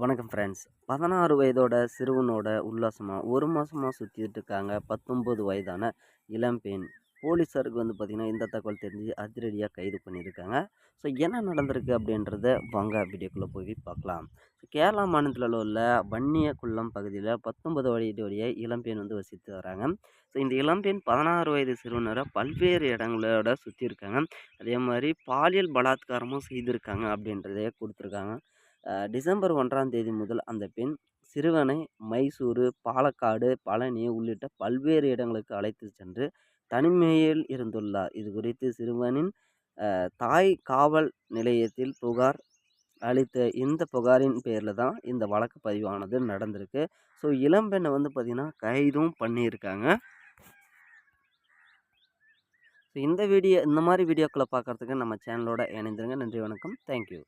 வணக்கம் ஃப்ரெண்ட்ஸ் பதினாறு வயதோட சிறுவனோட உல்லாசமாக ஒரு மாதமாக சுற்றிட்டு இருக்காங்க. பத்தொம்பது வயதான இளம்பெண் போலீஸாருக்கு வந்து பார்த்திங்கன்னா இந்த தகவல் தெரிஞ்சு அதிரடியாக கைது பண்ணியிருக்காங்க ஸோ என்ன நடந்திருக்கு அப்படின்றத வாங்க வீடியோக்குள்ளே போய் பார்க்கலாம். கேரளா மாநிலத்தில் உள்ள வன்னியகுள்ளம் பகுதியில் பத்தொன்பது வயதுடைய இளம்பெண் வந்து வசித்து வராங்க. ஸோ இந்த இளம்பெண் பதினாறு வயது சிறுவனரை பல்வேறு இடங்களோட சுற்றி இருக்காங்க அதே மாதிரி பாலியல் பலாத்காரமும் செய்திருக்காங்க அப்படின்றதையே கொடுத்துருக்காங்க. டிசம்பர் ஒன்றாம் தேதி முதல் அந்த பெண் சிறுவனை மைசூரு பாலக்காடு பழனி உள்ளிட்ட பல்வேறு இடங்களுக்கு அழைத்து சென்று தனிமையில் இருந்துள்ளார். இது குறித்து சிறுவனின் தாய் காவல் நிலையத்தில் புகார் அளித்த இந்த புகாரின் பேரில் தான் இந்த வழக்கு பதிவானது நடந்திருக்கு. ஸோ இளம்பெண்ணை வந்து பார்த்திங்கன்னா கைதும் பண்ணியிருக்காங்க. ஸோ இந்த வீடியோ இந்த மாதிரி வீடியோக்களை பார்க்குறதுக்கு நம்ம சேனலோட இணைந்துருங்க. நன்றி வணக்கம். தேங்க்யூ.